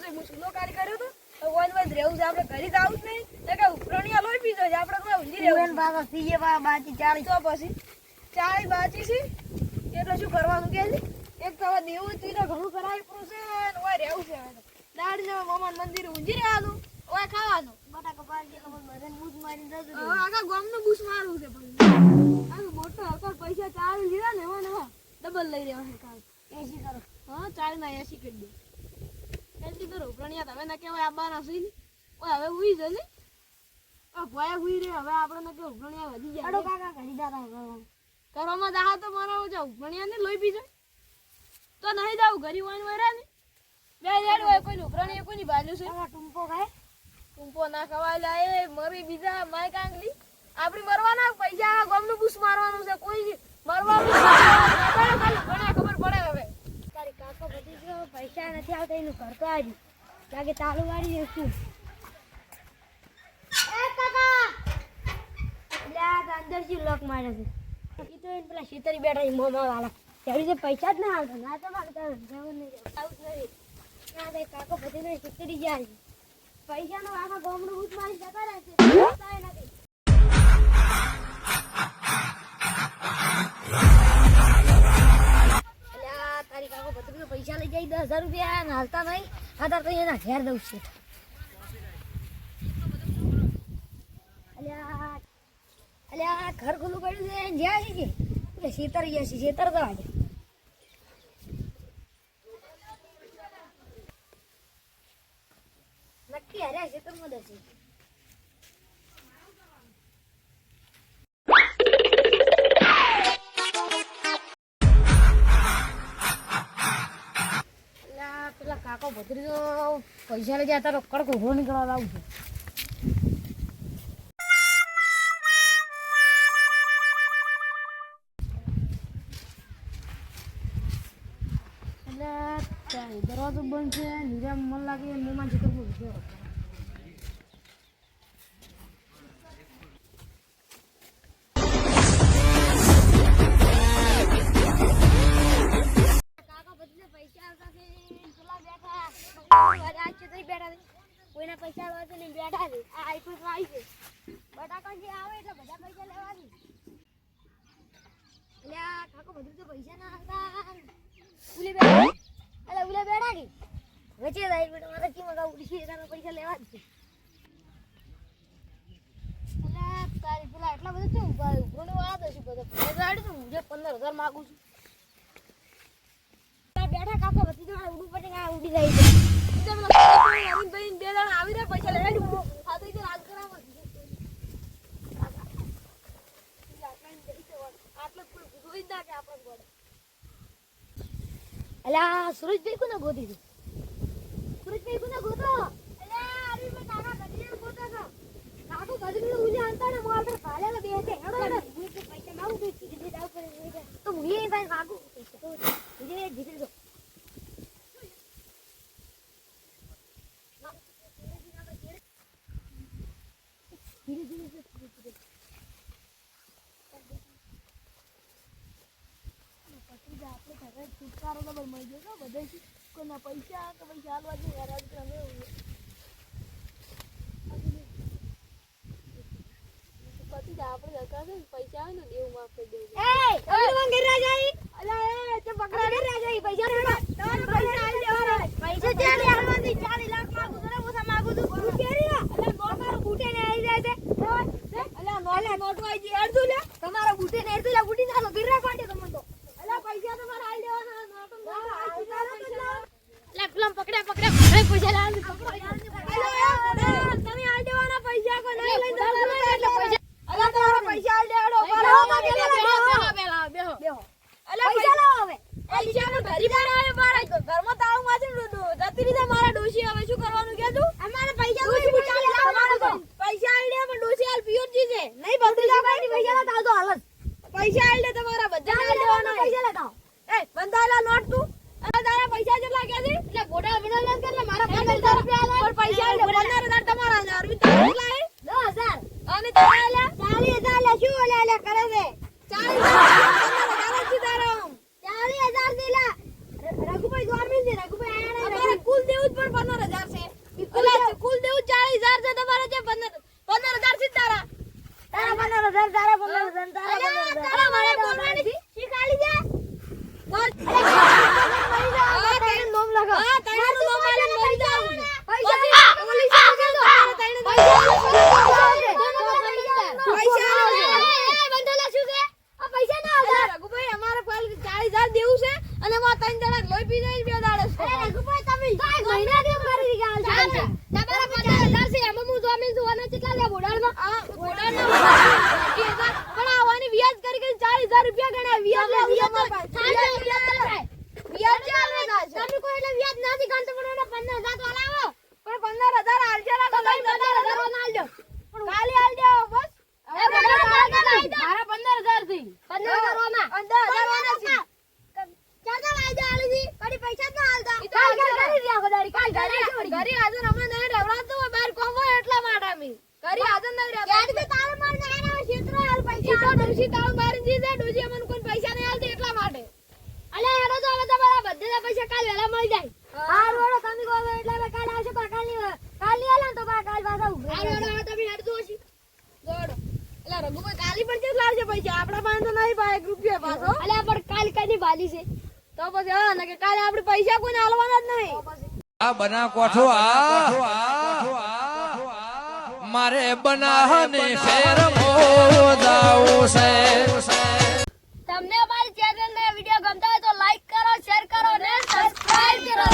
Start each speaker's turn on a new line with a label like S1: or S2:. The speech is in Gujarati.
S1: જ રહેવું છે આપણે ઘરે જ આવું જ નહીં. તો કે ઉપરણિયા લોહી પીધો છે આપણે કોઈ ઊંઘી રહેવું
S2: બાબા સીએ બાબા બાજી ચાળી
S1: તો પછી ચાળી બાચી છે એટલે શું કરવાનું કે એક તો દેવું તું તો ઘણું કરાવી પડ્યું છે ને ઓય રહેવું છે દાડી જવા મામાનું મંદિર ઊંઘી રહેવાનું ઓય ખાવાનું.
S2: બટાકા પાડી બધાને જતું
S1: હવે
S2: રહ્યું.
S1: આખા ગામનું બૂસ મારવું છે મોટો હકાર પૈસા ચાળી લીધા ને એમાં ડબલ લઈ રહ્યા છે કાલ.
S2: એસી કરો.
S1: હા ના એસી કરી દે. એસી તો પ્રણિયા તમે ના કહેવાય આબાના સી ઓ હવે ઉઈ જને ઓ ભયા ઉઈ રે હવે આપણે ના કે પ્રણિયા વધી
S2: અડો કાકા ઘડી દાતા કરવાનું.
S1: ઘરોમાં દાહા તો મારા જાવ ભણ્યા ને લઈ પી જાય. તો નહીં જાવ ઘરી વાન વરા ને. બે જાડ હોય કોઈ ઉભરણી કોઈની બાજુ છે.
S2: આ ટૂંપો ખાય.
S1: ટુંપો ના ખવાય લા એ મરી બીજા માય કાંગલી. આપણી મરવાના પૈસા ગમનું પૂછ મારવાનું છે. કોઈ મરવાનું ખાલી ભણ્યા ખબર પડે હવે
S2: તારી કાકો બધી જો પૈસા નથી આવતા એનું ઘર તો આવી લાગે તાળુ વાળી શું? એ કાકા! તો અંદર શું લોક મારે છે. ઈ તો એને પેલા શીતરી બેઠા ઈ મોમાં વાળા. ત્યારે જે પૈસા જ ના આવતા ના તો મારે તારે જવું નહીં. આવું નથી. ના એ કાકો બધી ને શીતરી જાય પૈસાનો આખા ગામનું ભૂત મારી જતા રહે છે. નથી. તારી કાકો ભત્રીજો પૈસા લઈ જાય, દસ હજાર રૂપિયા હાલતા નહીં. તાર તો એના ઘેર દઉં છે. અલ્યા અલ્યા, ઘર ખુલ્લું પડ્યું છે જ્યાં છે કે શેતર ગયા છે, શેતર તો આજે. નક્કી હર્યા શેતરમાં દસે ભત્રીજો પૈસા લઈ જતા રોકડ ઊભો નીકળવા લાવું છું. દરવાજો બંધ છે નીરા મન લાગે મેં છે. તો કોઈના પૈસા આવવા છે ને બેઠા છે. આ આઈફોન આવી છે. બટાકા જે આવે એટલે બધા પૈસા લેવાની. એટલે આ કાકો બધું તો પૈસા ના હતા. ઉલે બેઠા એટલે ઉલે બેઠા કે વચ્ચે જાય બેટા મારે કી મગા ઉડી તારા પૈસા લેવા જ છે. એટલે તારી પેલા એટલા બધા શું ઊભા ઉભરો વાત હશે બધા. જે પંદર હજાર માગું છું.
S1: આપણે
S2: સુરજભાઈ કોને ગોતી તું સુરજભાઈ કોને ગોતો? અલ્યા અરવિંદભાઈ કાકા ગધડી ગોતો કા કાકો ગધડી ઉલે આંતા ને મોર પર ભાલે બે છે હેડો હેડો હું તો પૈસા મારું તો સીધી દાવ પર તો હું એ ભાઈ કાકો તો ધીરે ધીરે જો ધીરે ધીરે જો, ધીરે ધીરે પછી જ આપણે ઘરે છુટકારો તો ભાઈ મળી જશે બધા કોઈના પૈસા કે પૈસા હાલવા જઈએ હેરાન કરે
S1: પછી આપણે પૈસા આવે ને દેવું માફ કરી દેવું.
S2: એ તમે મને ઘરે રાજા અલા એ તે પકડા ઘરે રાજા પૈસા દેવા તમારે પૈસા આલ દેવાના પૈસા ચાલી હાલવાની 40 લાખ માંગુ છું ઓછા માંગુ છું તું કેરી ના અલા નોટ મારો બૂટે ને આવી જાય છે અલા નોટ નોટ વાઈ જી અડધું લે તમારો બૂટે ને અડધું લે બૂટી ચાલો ગીર રાખવાડે તમને તો અલા પૈસા તમારે આલ દેવાના નોટ લે પેલા પકડ્યા પકડ્યા પકડ્યા પૈસા લાવ તમે આલ દેવાના પૈસા કોઈ નહીં લઈ દો એટલે પૈસા
S1: અલા તમારા પૈસા આલ દેડો
S2: બેહો, બેહો, બેહો.
S1: બેહો બેહો બેહો
S2: બેહો
S1: અલા
S2: પૈસા લાવો હવે
S1: પૈસા નો ઘરી બનાવે મારા ઘરમાં તાળું માથે જતી રીતે મારા ડોશી હવે શું કરવાનું કે તું
S2: અમારે પૈસા કોઈ બુચાલી લાવવાનો તો
S1: પૈસા આલ દે પણ ડોશી હાલ પિયોરજી છે નહીં બદલી
S2: પૈસા કોઈ પૈસા લાતા તો હાલત
S1: પૈસા આલ દે તમારા બધા આલ દેવાના
S2: પૈસા લાતા
S1: એ બંધાયેલા નોટ તું અને તારા પૈસા કેટલા કે છે
S2: એટલે ગોડા બના લે 15000 રૂપિયા
S1: પૈસા પંદર હજાર તમારા અરવિંદ તારા કેટલા હે?
S2: 10000
S1: અને તારા આલ્યા?
S2: 40000 શું ઓલે ઓલે કરે છે?
S1: ચાલીસ અને વા ત્રણ દાડા લોહી
S2: પી જાય બે દાડા. અરે રઘુભાઈ
S1: તમે મહિના કેમ
S2: કરી ગયા
S1: છો.
S2: પૈસા
S1: તો ડોશી એટલા માટે
S2: અલે તો હવે બધેના પૈસા કાલ વેલા મળી જાય એટલે કાલ આવશે પણ કાલની કાલની તો કાલ
S1: એટલે રઘુભાઈ કાલી પણ કેટલા આવશે પૈસા આપડા પાસે નહીં ભાઈ રૂપિયા પાછો
S2: અલે પણ કાલ કઈ વાલી છે
S1: તો પછી હા કે કાલે આપણે પૈસા કોઈને આલવાના જ નહીં
S3: આ બના કોઠો આ? મારે બનાહને શેર મોદાવું છે.
S2: તમને અમારી ચેનલને વિડિયો ગમતા હોય તો લાઈક કરો શેર કરો ને સબસ્ક્રાઇબ કરો.